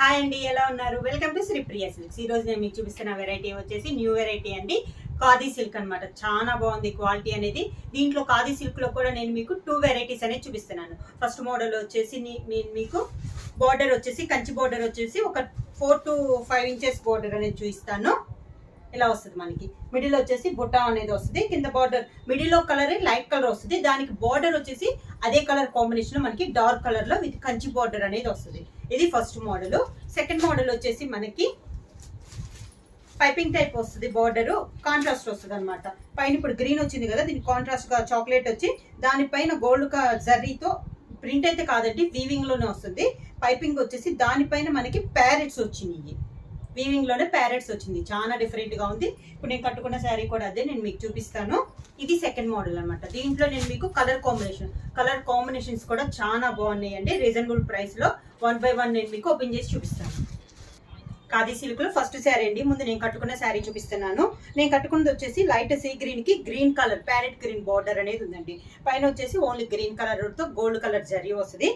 Hi అండి ఎలా ఉన్నారు? Welcome to Sri Priya silks ఈ రోజు నేను మీకు చూపిస్తున్న వెరైటీ వచ్చేసి న్యూ వెరైటీ అండి. ఖాదీ సిల్క్ అన్నమాట. చాలా బాగుంది క్వాలిటీ అనేది. దీంట్లో ఖాదీ సిల్క్లో కూడా నేను మీకు టూ వెరైటీస్ అనేది చూపిస్తున్నాను. ఫస్ట్ మోడల్ వచ్చేసి నీ- నేను మీకు బార్డర్ వచ్చేసి కంచి బార్డర్ వచ్చేసి ఒక four to five inches border అనేది చూపిస్తాను. ఇలా వస్తుంది మనకి. మిడిల్ వచ్చేసి బుట్ట అనేది వస్తుంది. కింద border middle colour light colour వస్తుంది. దానికి బార్డర్ వచ్చేసి అదే కలర్ కాంబినేషన్ మనకి డార్క్ కలర్లో విత్ కంచి బార్డర్ అనేది వస్తుంది. ఇది ఫస్ట్ మోడల్ సెకండ్ మోడల్ వచ్చేసి మనకి పైపింగ్ టైప్ వస్తుంది బార్డర్ కాంట్రాస్ట్ వస్తుంది అనమాట పైన ఇప్పుడు గ్రీన్ వచ్చింది కదా దీనికి కాంట్రాస్ట్గా చాక్లెట్ వచ్చి దానిపైన గోల్డ్ జర్రీతో ప్రింట్ అయితే కాదండి వీవింగ్లోనే వస్తుంది. పైపింగ్ వచ్చేసి దానిపైన మనకి ప్యారెట్స్ వచ్చినాయి. వీవింగ్లోనే ప్యారెట్స్ వచ్చింది. చాలా డిఫరెంట్గా ఉంది. ఇప్పుడు నేను కట్టుకున్న శారీ కూడా అదే నేను మీకు చూపిస్తాను. ఇది సెకండ్ మోడల్ అనమాట దీంట్లో నేను మీకు కలర్ కాంబినేషన్ కలర్ కాంబినేషన్స్ కూడా చాలా బాగున్నాయి అండి రీజనబుల్ ప్రైస్లో వన్ బై వన్ నేను మీకు ఓపెన్ చేసి చూపిస్తాను. ఖాదీ సిల్క్లో ఫస్ట్ శారీ అండి. ముందు నేను కట్టుకున్న శారీ చూపిస్తున్నాను. నేను కట్టుకున్నది వచ్చేసి లైట్ సీ గ్రీన్కి green colour parrot green border అనేది ఉందండి. పైన వచ్చేసి ఓన్లీ గ్రీన్ కలర్తో గోల్డ్ కలర్ జరీ వస్తుంది.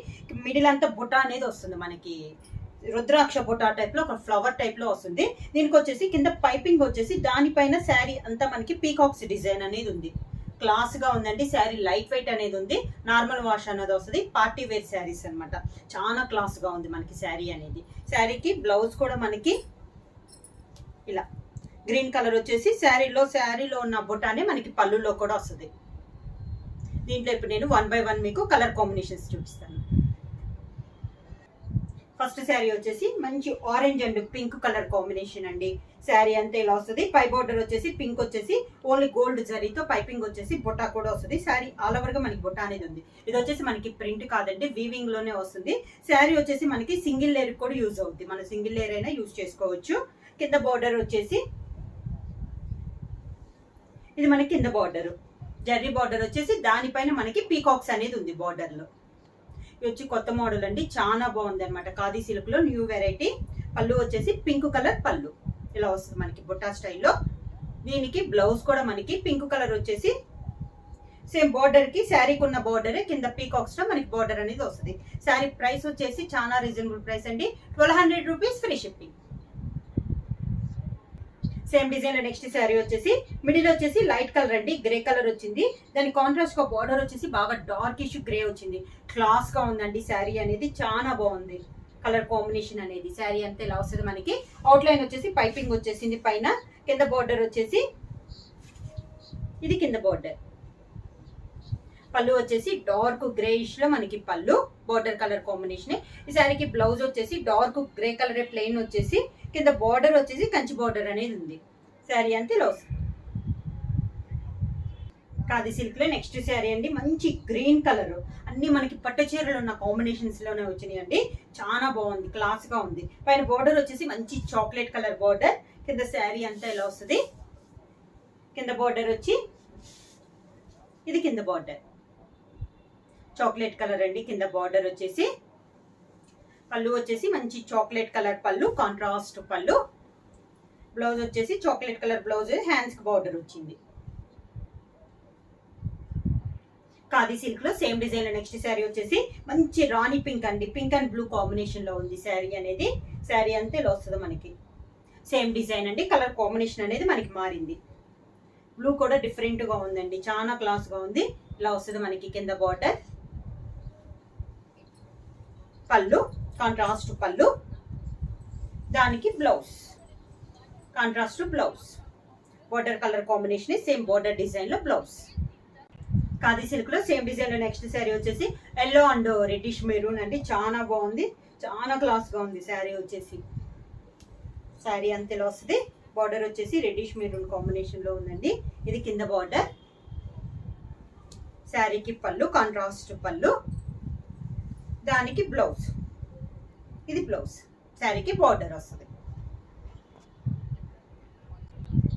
మిడిల్ అంతా బుట్ట అనేది వస్తుంది మనకి. రుద్రాక్ష బుట్ట టైప్లో ఒక ఫ్లవర్ టైప్లో వస్తుంది. దీనికి వచ్చేసి కింద పైపింగ్ వచ్చేసి దానిపైన శారీ అంతా మనకి పీకాక్స్ డిజైన్ అనేది ఉంది. క్లాస్గా ఉందండి శారీ లైట్ వెయిట్ అనేది ఉంది. నార్మల్ వాష్ అనేది వస్తుంది. పార్టీ వేర్ శారీస్ అన్నమాట. చాలా క్లాస్గా ఉంది మనకి శారీ అనేది. శారీకి బ్లౌజ్ కూడా మనకి ఇలా గ్రీన్ కలర్ వచ్చేసి శారీలో శారీలో ఉన్న బుట్టానే మనకి పళ్ళులో కూడా వస్తుంది. దీంట్లో ఇప్పుడు నేను వన్ బై వన్ మీకు కలర్ కాంబినేషన్స్ చూపిస్తాను. ఫస్ట్ శారీ వచ్చేసి మంచి orange and pink colour combination అండి. శారీ అంతా ఇలా వస్తుంది. పై బోర్డర్ వచ్చేసి పింక్ వచ్చేసి ఓన్లీ గోల్డ్ జరీతో పైపింగ్ వచ్చేసి బుట్ట కూడా వస్తుంది. శారీ ఆల్ ఓవర్గా మనకి బుట్ట అనేది ఉంది. ఇది వచ్చేసి మనకి ప్రింట్ కాదండి వీవింగ్లోనే వస్తుంది. శారీ వచ్చేసి మనకి సింగిల్ లేయర్ కూడా యూజ్ అవుతుంది మన సింగిల్ లేయర్ అయినా యూజ్ చేసుకోవచ్చు. కింద బార్డర్ వచ్చేసి ఇది మనకి కింద బార్డర్ జర్రీ బార్డర్ వచ్చేసి దానిపైన మనకి పీకాక్స్ అనేది ఉంది బార్డర్లో ఇది వచ్చి కొత్త మోడల్ అండి. చాలా బాగుంది అనమాట ఖాదీ సిల్క్లో న్యూ వెరైటీ పళ్ళు వచ్చేసి పింక్ కలర్ పళ్ళు. ఇలా వస్తుంది మనకి బుట్టా స్టైల్లో. దీనికి బ్లౌజ్ కూడా మనకి పింక్ కలర్ వచ్చేసి సేమ్ బార్డర్కి శారీకి ఉన్న బార్డరే కింద పీకాక్స్లో మనకి బార్డర్ అనేది వస్తుంది. శారీ ప్రైస్ వచ్చేసి చాలా రీజనబుల్ ప్రైస్ అండి. Twelve hundred rupees free shipping same డిజైన్లో నెక్స్ట్ శారీ వచ్చేసి మిడిల్ వచ్చేసి లైట్ కలర్ అండి గ్రే కలర్ వచ్చింది. దాని కాంట్రాస్ట్గా బార్డర్ వచ్చేసి బాగా డార్క్ ఇష్యూ గ్రే వచ్చింది. క్లాస్గా ఉందండి శారీ అనేది చాలా బాగుంది. కలర్ కాంబినేషన్ అనేది శారీ అంతా ఇలా వస్తుంది మనకి? అవుట్ లైన్ వచ్చేసి పైపింగ్ వచ్చేసింది పైన. కింద బార్డర్ వచ్చేసి ఇది కింద బార్డర్ పళ్ళు వచ్చేసి డార్క్ గ్రేయిష్లో మనకి పళ్ళు బార్డర్ కలర్ కాంబినేషన్ ఈ శారీకి బ్లౌజ్ వచ్చేసి డార్క్ గ్రే కలర్ ప్లెయిన్ వచ్చేసి కింద బార్డర్ వచ్చేసి కంచి బార్డర్ అనేది ఉంది. శారీ అంతే ఇలా వస్తుంది కాది సిల్క్లో నెక్స్ట్ శారీ అండి మంచి గ్రీన్ కలర్ అన్ని మనకి పట్టు చీరలు ఉన్న కాంబినేషన్స్లోనే వచ్చినాయి అండి. చాలా బాగుంది క్లాస్గా ఉంది. పైన బార్డర్ వచ్చేసి మంచి చాక్లెట్ కలర్ బార్డర్ కింద శారీ అంతా ఇలా వస్తుంది. కింద బార్డర్ వచ్చి ఇది కింద బార్డర్ చాక్లెట్ కలర్ అండి. కింద బార్డర్ వచ్చేసి పళ్ళు వచ్చేసి మంచి చాక్లెట్ కలర్ పళ్ళు కాంట్రాస్ట్ పళ్ళు. బ్లౌజ్ వచ్చేసి చాక్లెట్ కలర్ బ్లౌజ్ హ్యాండ్స్కి బార్డర్ వచ్చింది. ఖాదీ సిల్క్లో సేమ్ డిజైన్లో నెక్స్ట్ శారీ వచ్చేసి మంచి రాణి పింక్ అండి. పింక్ అండ్ బ్లూ కాంబినేషన్లో ఉంది శారీ అనేది. శారీ అంతా ఇలా వస్తుంది మనకి. సేమ్ డిజైన్ అండి. కలర్ కాంబినేషన్ అనేది మనకి మారింది. బ్లూ కూడా డిఫరెంట్గా ఉందండి. చాలా క్లాస్గా ఉంది. ఇలా వస్తుంది మనకి కింద బార్డర్. పళ్ళు కాంట్రాస్ట్ పళ్ళు దానికి blouse contrast blouse border colour combination same border డిజైన్లో బ్లౌజ్ ఖాదీ సిల్క్లో సేమ్ డిజైన్లో నెక్స్ట్ శారీ వచ్చేసి ఎల్లో అండ్ రెడ్డిష్ మెరూన్ అండి. చాలా బాగుంది. చాలా క్లాస్గా ఉంది శారీ వచ్చేసి. శారీ అంతలో వస్తుంది. బార్డర్ వచ్చేసి రెడ్డిష్ మెరూన్ కాంబినేషన్లో ఉందండి. ఇది కింద బార్డర్ శారీకి పళ్ళు కాంట్రాస్ట్ పళ్ళు. దానికి బ్లౌజ్ ఇది బ్లౌజ్ శారీకి బార్డర్ వస్తుంది.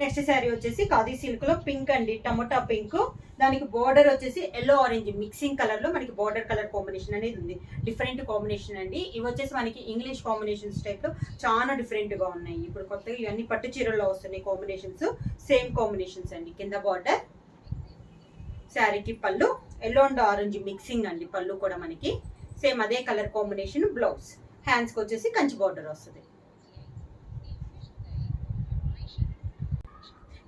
నెక్స్ట్ శారీ వచ్చేసి ఖాదీ సిల్క్లో పింక్ అండి టమోటా పింక్ దానికి బార్డర్ వచ్చేసి ఎల్లో ఆరెంజ్ మిక్సింగ్ కలర్లో మనకి బార్డర్ కలర్ కాంబినేషన్ అనేది ఉంది. డిఫరెంట్ కాంబినేషన్ అండి. ఇవి వచ్చేసి మనకి ఇంగ్లీష్ కాంబినేషన్స్ టైప్లో చాలా డిఫరెంట్గా ఉన్నాయి. ఇప్పుడు కొత్తగా ఇవన్నీ పట్టు చీరల్లో వస్తున్నాయి కాంబినేషన్స్ సేమ్ కాంబినేషన్స్ అండి. కింద బార్డర్ శారీకి పళ్ళు ఎల్లో అండ్ ఆరెంజ్ మిక్సింగ్ అండి. పళ్ళు కూడా మనకి. సేమ్ అదే కలర్ కాంబినేషన్ బ్లౌజ్. హ్యాండ్స్కి వచ్చేసి కంచి బార్డర్ వస్తుంది.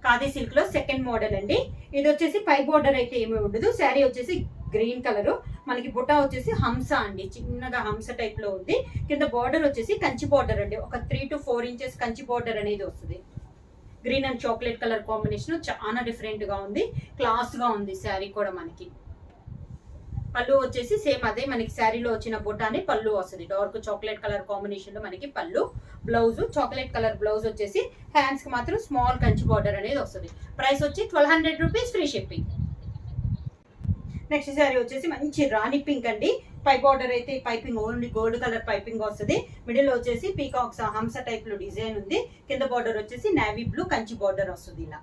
ఖాదీ సిల్క్లో సెకండ్ మోడల్ అండి. ఇది వచ్చేసి పై బోర్డర్ అయితే ఏమీ ఉండదు. శారీ వచ్చేసి గ్రీన్ కలర్ మనకి బుట్ట వచ్చేసి హంస అండి. చిన్నగా హంస టైప్లో ఉంది. కింద బార్డర్ వచ్చేసి కంచి బార్డర్ అండి. ఒక three to four inches Kanchi border అనేది వస్తుంది. Green and chocolate colour combination చాలా డిఫరెంట్గా ఉంది. క్లాస్గా ఉంది శారీ కూడా మనకి. పళ్ళు వచ్చేసి సేమ్ అదే మనకి శారీలో వచ్చిన బుట్టాని పళ్ళు వస్తుంది. డార్క్ చాక్లెట్ కలర్ కాంబినేషన్లో మనకి పళ్ళు బ్లౌజ్ చాక్లెట్ కలర్ బ్లౌజ్ వచ్చేసి హ్యాండ్స్కి మాత్రం స్మాల్ కంచి బార్డర్ అనేది వస్తుంది. ప్రైస్ వచ్చి twelve hundred rupees free shipping. Next sari వచ్చేసి మంచి రాణి పింక్ అండి. పై బార్డర్ అయితే piping only gold colour piping వస్తుంది. మిడిల్ వచ్చేసి పీకాక్స్ హంస టైప్లో డిజైన్ ఉంది. కింద బార్డర్ వచ్చేసి నావీ బ్లూ కంచి బార్డర్ వస్తుంది ఇలా.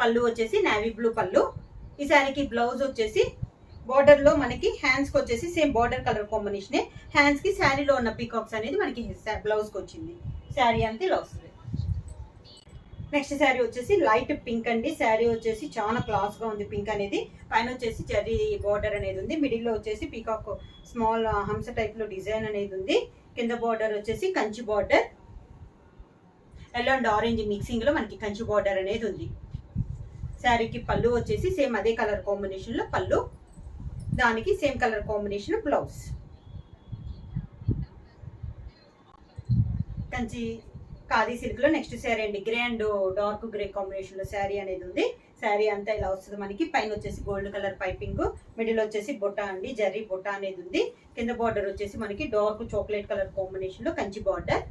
పళ్ళు వచ్చేసి నావీ బ్లూ పళ్ళు. ఈ శారీకి బ్లౌజ్ వచ్చేసి బార్డర్లో మనకి హ్యాండ్స్కి వచ్చేసి సేమ్ బార్డర్ కలర్ కాంబినేషన్ హ్యాండ్స్కి శారీలో ఉన్న పీకాక్స్ అనేది మనకి బ్లౌజ్కి వచ్చింది. శారీ అంతా ఇలా వస్తుంది నెక్స్ట్ శారీ వచ్చేసి లైట్ పింక్ అండి. శారీ వచ్చేసి చాలా క్లాస్గా ఉంది పింక్ అనేది. పైన వచ్చేసి చెర్రీ బార్డర్ అనేది ఉంది. మిడిల్లో వచ్చేసి పీకాక్ స్మాల్ హంస టైప్లో డిజైన్ అనేది ఉంది. కింద బార్డర్ వచ్చేసి Kanchi border yellow and orange మిక్సింగ్లో మనకి కంచి బార్డర్ అనేది ఉంది. శారీకి పళ్ళు వచ్చేసి సేమ్ అదే కలర్ కాంబినేషన్లో పళ్ళు దానికి same colour combination blouse. Kanchi khadi సిల్క్లో నెక్స్ట్ శారీ అండి. గ్రే అండ్ డార్క్ గ్రే కాంబినేషన్లో శారీ అనేది ఉంది. శారీ అంతా ఇలా వస్తుంది మనకి. పైన వచ్చేసి గోల్డ్ కలర్ పైపింగ్ మిడిల్ వచ్చేసి బొట్ట అండి. జర్రీ బొట్ట అనేది ఉంది. కింద బార్డర్ వచ్చేసి మనకి డార్క్ చాక్లెట్ కలర్ కాంబినేషన్లో కంచి బార్డర్.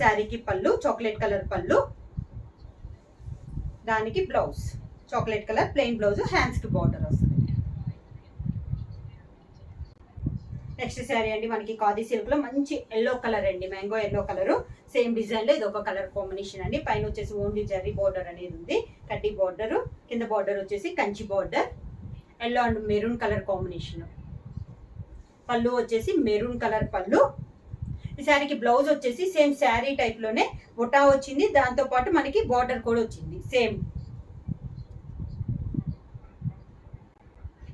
శారీకి పళ్ళు చాక్లెట్ కలర్ పళ్ళు. దానికి blouse. Chocolate colour plain blouse హ్యాండ్స్కి బార్డర్ వస్తుంది. నెక్స్ట్ శారీ అండి మనకి కాది సిల్క్లో మంచి ఎల్లో కలర్ అండి మ్యాంగో ఎల్లో కలరు. సేమ్ డిజైన్లో ఇది ఒక కలర్ కాంబినేషన్ అండి. పైన వచ్చేసి ఓన్లీ జర్రీ బార్డర్ అనేది ఉంది కడ్డీ బార్డర్. కింద బార్డర్ వచ్చేసి Kanchi border. Yellow and maroon colour combination. పళ్ళు వచ్చేసి మెరూన్ కలర్ పళ్ళు. ఈ శారీకి బ్లౌజ్ వచ్చేసి సేమ్ శారీ టైప్లోనే బుటా వచ్చింది. దాంతో పాటు మనకి బార్డర్ కూడా వచ్చింది సేమ్.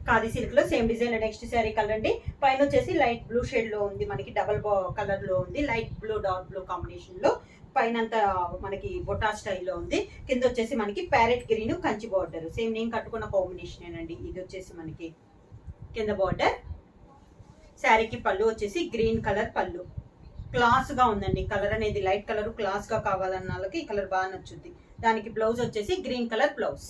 ఖాదీ సిల్క్లో same design next sari colour అండి. పైన వచ్చేసి లైట్ బ్లూ షేడ్లో ఉంది మనకి డబల్ కలర్లో ఉంది లైట్ బ్లూ డార్క్ బ్లూ కాంబినేషన్లో. పైన మనకి బొటా స్టైల్లో ఉంది. కింద వచ్చేసి మనకి parrot green Kanchi border same నేను కట్టుకున్న కాంబినేషన్ అండి ఇది వచ్చేసి మనకి కింద బార్డర్ శారీకి పళ్ళు వచ్చేసి గ్రీన్ కలర్ పళ్ళు. క్లాస్గా ఉందండి. కలర్ అనేది లైట్ కలర్ క్లాస్గా కావాలన్న వాళ్ళకి ఈ కలర్ బాగా నచ్చుద్ది. దానికి బ్లౌజ్ వచ్చేసి green colour blouse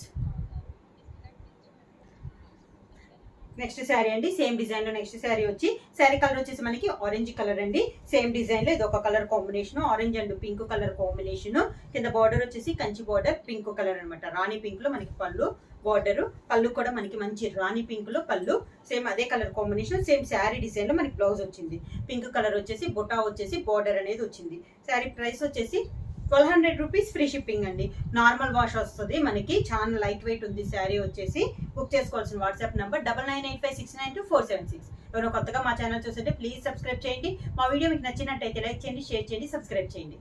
next sari అండి సేమ్ డిజైన్లో నెక్స్ట్ శారీ వచ్చి శారీ కలర్ వచ్చేసి మనకి ఆరెంజ్ కలర్ అండి. సేమ్ డిజైన్లో ఇది ఒక colour combination orange and pink colour combination. కింద బార్డర్ వచ్చేసి కంచి బార్డర్ పింక్ కలర్ అన్నమాట. రాణి పింక్లో మనకి పళ్ళు బార్డర్. పళ్ళు కూడా మనకి మంచి రాణి పింక్లో పళ్ళు. సేమ్ అదే కలర్ కాంబినేషన్ సేమ్ శారీ డిజైన్లో మనకి బ్లౌజ్ వచ్చింది. పింక్ కలర్ వచ్చేసి బుటా వచ్చేసి బార్డర్ అనేది వచ్చింది. శారీ ప్రైస్ వచ్చేసి twelve hundred rupees free shipping అండి. నార్మల్ వాష్ వస్తుంది మనకి. చాలా లైట్ వెయిట్ ఉంది శారీ వచ్చేసి. బుక్ చేసుకోవాల్సిన WhatsApp number double nine eight five six nine two four seven six. ఎవరైనా కొత్తగా మా ఛానల్ చూస్తుంటే ప్లీజ్ సబ్స్క్రైబ్ చేయండి. మా వీడియో మీకు నచ్చినట్టయితే లైక్ చేయండి షేర్ చేయండి సబ్స్క్రైబ్ చేయండి.